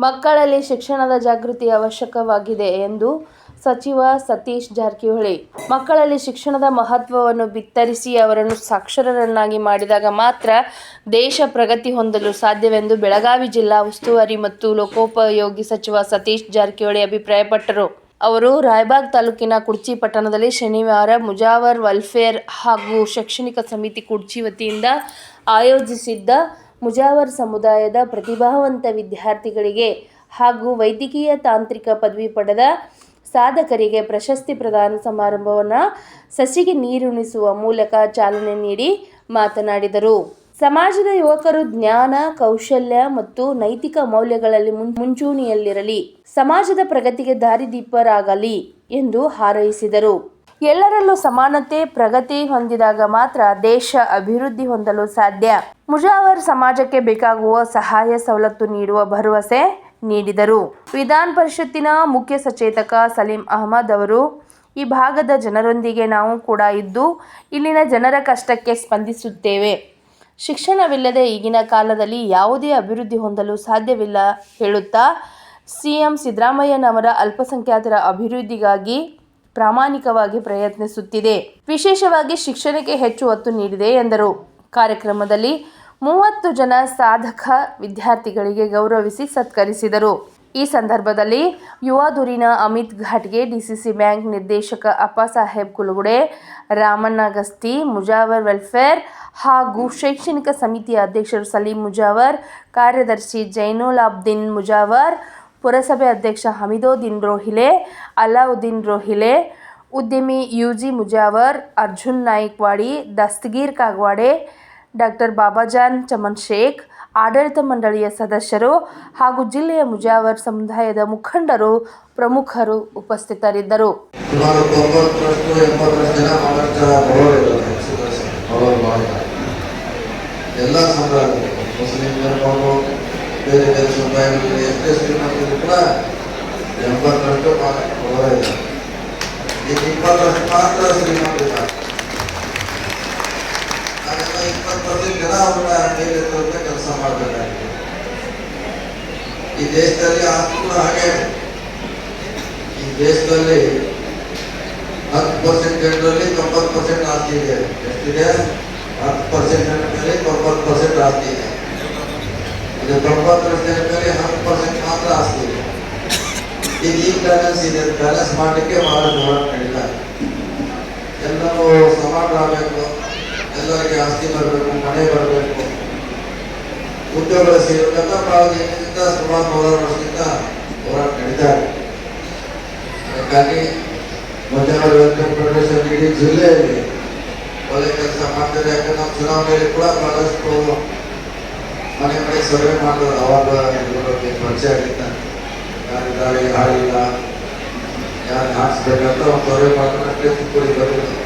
ಮಕ್ಕಳಲ್ಲಿ ಶಿಕ್ಷಣದ ಜಾಗೃತಿ ಅವಶ್ಯಕವಾಗಿದೆ ಎಂದು ಸಚಿವ ಸತೀಶ್ ಜಾರಕಿಹೊಳಿ. ಮಕ್ಕಳಲ್ಲಿ ಶಿಕ್ಷಣದ ಮಹತ್ವವನ್ನು ಬಿತ್ತರಿಸಿ ಅವರನ್ನು ಸಾಕ್ಷರರನ್ನಾಗಿ ಮಾಡಿದಾಗ ಮಾತ್ರ ದೇಶ ಪ್ರಗತಿ ಹೊಂದಲು ಸಾಧ್ಯವೆಂದು ಬೆಳಗಾವಿ ಜಿಲ್ಲಾ ಉಸ್ತುವಾರಿ ಮತ್ತು ಲೋಕೋಪಯೋಗಿ ಸಚಿವ ಸತೀಶ್ ಜಾರಕಿಹೊಳಿ ಅಭಿಪ್ರಾಯಪಟ್ಟರು. ಅವರು ರಾಯಬಾಗ್ ತಾಲೂಕಿನ ಕುಡ್ಚಿ ಪಟ್ಟಣದಲ್ಲಿ ಶನಿವಾರ ಮುಜಾವರ್ ವೆಲ್ಫೇರ್ ಹಾಗೂ ಶೈಕ್ಷಣಿಕ ಸಮಿತಿ ಕುಡ್ಚಿ ವತಿಯಿಂದ ಆಯೋಜಿಸಿದ್ದ ಮುಜಾವರ್ ಸಮುದಾಯದ ಪ್ರತಿಭಾವಂತ ವಿದ್ಯಾರ್ಥಿಗಳಿಗೆ ಹಾಗೂ ವೈದ್ಯಕೀಯ ತಾಂತ್ರಿಕ ಪದವಿ ಪಡೆದ ಸಾಧಕರಿಗೆ ಪ್ರಶಸ್ತಿ ಪ್ರದಾನ ಸಮಾರಂಭವನ್ನು ಸಸಿಗೆ ನೀರುಣಿಸುವ ಮೂಲಕ ಚಾಲನೆ ನೀಡಿ ಮಾತನಾಡಿದರು. ಸಮಾಜದ ಯುವಕರು ಜ್ಞಾನ, ಕೌಶಲ್ಯ ಮತ್ತು ನೈತಿಕ ಮೌಲ್ಯಗಳಲ್ಲಿ ಮುಂಚೂಣಿಯಲ್ಲಿರಲಿ. ಸಮಾಜದ ಪ್ರಗತಿಗೆ ದಾರಿದೀಪರಾಗಲಿ ಎಂದು ಹಾರೈಸಿದರು. ಎಲ್ಲರಲ್ಲೂ ಸಮಾನತೆ, ಪ್ರಗತಿ ಹೊಂದಿದಾಗ ಮಾತ್ರ ದೇಶ ಅಭಿವೃದ್ಧಿ ಹೊಂದಲು ಸಾಧ್ಯ. ಮುಜಾವರ್ ಸಮಾಜಕ್ಕೆ ಬೇಕಾಗುವ ಸಹಾಯ ಸವಲತ್ತು ನೀಡುವ ಭರವಸೆ ನೀಡಿದರು. ವಿಧಾನ ಪರಿಷತ್ತಿನ ಮುಖ್ಯ ಸಚೇತಕ ಸಲೀಂ ಅಹಮದ್ ಅವರು, ಈ ಭಾಗದ ಜನರೊಂದಿಗೆ ನಾವು ಕೂಡ ಇದ್ದು, ಇಲ್ಲಿನ ಜನರ ಕಷ್ಟಕ್ಕೆ ಸ್ಪಂದಿಸುತ್ತೇವೆ. ಶಿಕ್ಷಣವಿಲ್ಲದೆ ಈಗಿನ ಕಾಲದಲ್ಲಿ ಯಾವುದೇ ಅಭಿವೃದ್ಧಿ ಹೊಂದಲು ಸಾಧ್ಯವಿಲ್ಲ ಹೇಳುತ್ತಾ ಸಿಎಂ ಸಿದ್ದರಾಮಯ್ಯನವರ ಅಲ್ಪಸಂಖ್ಯಾತರ ಅಭಿವೃದ್ಧಿಗಾಗಿ ಪ್ರಾಮಾಣಿಕವಾಗಿ ಪ್ರಯತ್ನಿಸುತ್ತಿದೆ. ವಿಶೇಷವಾಗಿ ಶಿಕ್ಷಣಕ್ಕೆ ಹೆಚ್ಚು ಒತ್ತು ನೀಡಿದೆ ಎಂದರು. ಕಾರ್ಯಕ್ರಮದಲ್ಲಿ ಮೂವತ್ತು ಜನ ಸಾಧಕ ವಿದ್ಯಾರ್ಥಿಗಳಿಗೆ ಗೌರವಿಸಿ ಸತ್ಕರಿಸಿದರು. ಈ ಸಂದರ್ಭದಲ್ಲಿ ಯುವಾದೂರಿನ ಅಮಿತ್ ಘಾಟ್ಗೆ ಡಿಸಿಸಿ ಬ್ಯಾಂಕ್ ನಿರ್ದೇಶಕ ಅಪ್ಪಾಸಾಹೇಬ್ ಕುಲುಗುಡೆ, ರಾಮಣ್ಣ ಗಸ್ತಿ, ಮುಜಾವರ್ ವೆಲ್ಫೇರ್ ಹಾಗೂ ಶೈಕ್ಷಣಿಕ ಸಮಿತಿಯ ಅಧ್ಯಕ್ಷರು ಸಲೀಂ ಮುಜಾವರ್, ಕಾರ್ಯದರ್ಶಿ ಜೈನುಲ್ ಅಬ್ದಿನ್ ಮುಜಾವರ್ ಪುರಸಭೆ ಅಧ್ಯಕ್ಷ ಹಮೀದೋದ್ದೀನ್ ರೋಹಿಲೆ, ಅಲಾವುದ್ದೀನ್ ರೋಹಿಲೆ, ಉದ್ಯಮಿ U G Mujawar, Arjun Nayakwadi, Dastagir Kagwade, doctor Babajan Chaman Shaikh, ಆಡಳಿತ ಮಂಡಳಿಯ ಸದಸ್ಯರು ಹಾಗೂ ಜಿಲ್ಲೆಯ ಮುಜಾವರ್ ಸಮುದಾಯದ ಮುಖಂಡರು, ಪ್ರಮುಖರು ಉಪಸ್ಥಿತರಿದ್ದರು. ಎಲ್ಲ ಬೇರೆ ಬೇರೆ ಸಮುದಾಯಗಳು ಎಷ್ಟೇ ಶ್ರೀಮಂತರು ಕೂಡ ಎಂಬತ್ತರಷ್ಟು ಬರೋರೇ ಇದ್ದಾರೆ ಈಗ ಇಪ್ಪತ್ತರಷ್ಟು ಮಾತ್ರ ಶ್ರೀಮಂತರಿದ್ದಾರೆ ನಾವೆಲ್ಲ ಇಪ್ಪತ್ತು ಪರ್ಸೆಂಟ್ ಜನ ಅವ್ರನ್ನ ಮೇಲೆ ತರುವಂತ ಕೆಲಸ ಮಾಡಬೇಕಾಗಿದೆ ಈ ದೇಶದಲ್ಲಿ ಆಸ್ತಿಗಳು ಹಾಗೆ ಇದೆ. ಈ ದೇಶದಲ್ಲಿ ಹತ್ತು ಪರ್ಸೆಂಟ್ ಜನರಲ್ಲಿ ತೊಂಬತ್ತು ಪರ್ಸೆಂಟ್ ಆಸ್ತಿ ಇದೆ ಎಷ್ಟಿದೆ ಹತ್ತು ಪರ್ಸೆಂಟ್ ಜನರಲ್ಲಿ ತೊಂಬತ್ತು ಪರ್ಸೆಂಟ್ ಆಸ್ತಿ ಇದೆ ಇದು ತೊಂಬತ್ತು ಜನರಲ್ಲಿ ಹತ್ತು ಪರ್ಸೆಂಟ್ ಮಾತ್ರ ಆಸ್ತಿ ಇದೆ. ಈಗ ಈ ಬ್ಯಾಲೆನ್ಸ್ ಇದೆ ಬ್ಯಾಲೆನ್ಸ್ ಮಾಡಲಿಕ್ಕೆ ಬಹಳ ಹೋರಾಟ ಎಲ್ಲರೂ ಎಲ್ಲರೂ ಸಮಾನರಾಗಬೇಕು ಎಲ್ಲರಿಗೆ ಆಸ್ತಿ ಬರಬೇಕು, ಮನೆ ಬರಬೇಕು. ಉದ್ಯೋಗ ಬಹಳ ದಿನದಿಂದ ಸುಮಾರು ನೂರಾರು ವರ್ಷದಿಂದ ಹೋರಾಟ ನಡೀತಾ ಇದೆ. ಹಾಗಾಗಿ ಮಧ್ಯಾಹ್ನ ವೆಂಕಟ ಪ್ರದೇಶ ಇಡೀ ಜಿಲ್ಲೆಯಲ್ಲಿ ಒಳ್ಳೆ ಕೆಲಸ ಮಾಡ್ತಾರೆ, ಯಾಕಂದ್ರೆ ನಮ್ಮ ಚುನಾವಣೆಯಲ್ಲಿ ಕೂಡ ಬಹಳಷ್ಟು ಮನೆ ಮನೆ ಸರ್ವೆ ಮಾಡಿದ್ರು ಅವಾಗ ಇವ್ರಿಗೆ ಪರಿಚಯ ಆಗಿತ್ತ ಯಾರಿದ್ದಾರೆ ಯಾರಿಲ್ಲ ಯಾರು ಹಾಕ್ಸ್ಬೇಕಂತ ಒಂದು ಸರ್ವೆ ಮಾಡ್ಕೊಂಡು ಅಷ್ಟೇ ತುಮಕೂರಿಗೆ ಬರೋದು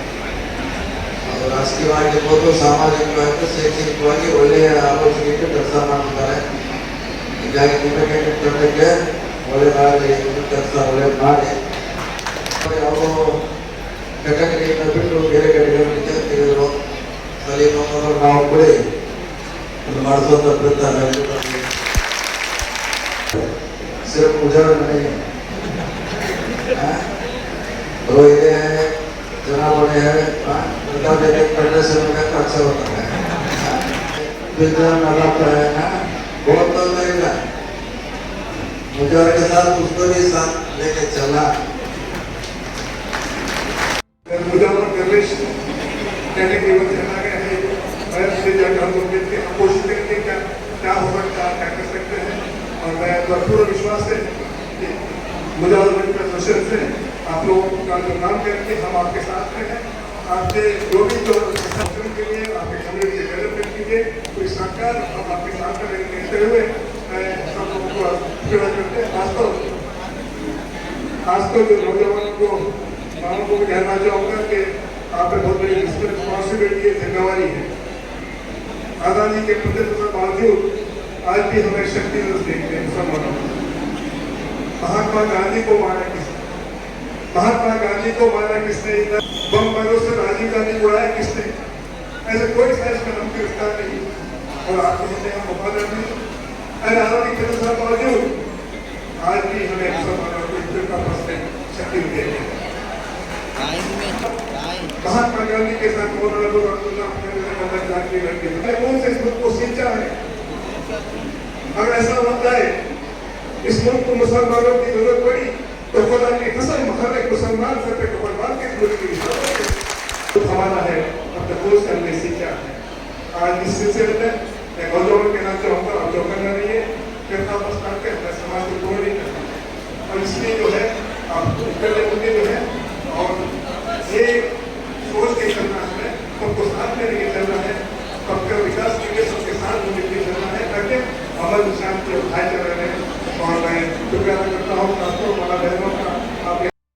ಅದು ರಾಜಕೀಯವಾಗಿರ್ಬೋದು ಸಾಮಾಜಿಕವಾಗಿ ಶೈಕ್ಷಣಿಕವಾಗಿ ಒಳ್ಳೆಯ ಆಲೋಚನೆ ಇಟ್ಟು ಕೆಲಸ ಮಾಡ್ತಾರೆ ಹೀಗಾಗಿ ನಿಮಗೆ ತಂಡಕ್ಕೆ ಒಳ್ಳೆಯದಾಗಲಿ ಕೆಲಸ ಒಳ್ಳೆ ಮಾಡಿ. ಯಾವುದೋ ಘಟಕಗಳಿಂದ ಬಿಟ್ಟು ಬೇರೆ ಘಟಕಗಳಿಗೆ ತೆಗೆದರು ಸಲೀಮ್ ಅಹಮದ್ ನಾವು ಕೂಡ ಇದು ಮಾಡಿಸುವಂತ ಪ್ರಯತ್ನ ನಡೆಯುತ್ತೆ. सिर्फ उजागर नहीं है हाँ? तो ये है जना बड़े है हाँ? बंदा देखे पढ़ने से उनका तो अच्छा होता है हाँ? बिल्कुल नजाता है हाँ? बहुत तो नहीं ना मुझे के साथ उसको भी साथ लेके चला मुजावर गणेश कहने की मैं पूरा विश्वास है कि मुजावर का दर्शन से आप लोगों का जो नाम करके हम आपके साथ में हैं। आपके जो भी जो के लिए, आपके कम्युनिटी के डेवलपमेंट के लिए कोई सरकार हम आपके साथ में रहते हुए सब लोगों को सेवा करते हैं। खासतौर खास तो जो नौजवानों को मानव को भी कहना चाहूँगा कि आप बहुत बड़ी रिस्पॉन्सिबिलिटी है, जिम्मेवारी है। आज़ादी के पचहत्तर के बावजूद आज भी हमें शक्ति दिवस देखते हैं में। महात्मा गांधी को मारा किसने? महात्मा गांधी को मारा किसने? बम बारों से राजीव गांधी को उड़ाया किसने? ऐसे कोई साइज़ का नाम गिरफ़्तार नहीं। और आपके हिंदे हम वफादार नहीं अरे आज़ादी के पचहत्तर साल बावजूद में मुसलमानों को हिंदू का प्रश्न शक्ति देते हैं। महात्मा गांधी के साथ मौलाना जाकी लड़की कौन से इस मुल्क को सींचा है? अगर ऐसा होता है इस मुल्क को मुसलमानों की ज़रूरत पड़ी तो खुदा की कसम, हर एक मुसलमान सर पे कुर्बान की ज़रूरत की तो हमारा है, अब तक करने सीखा है? आज इस सिलसिले में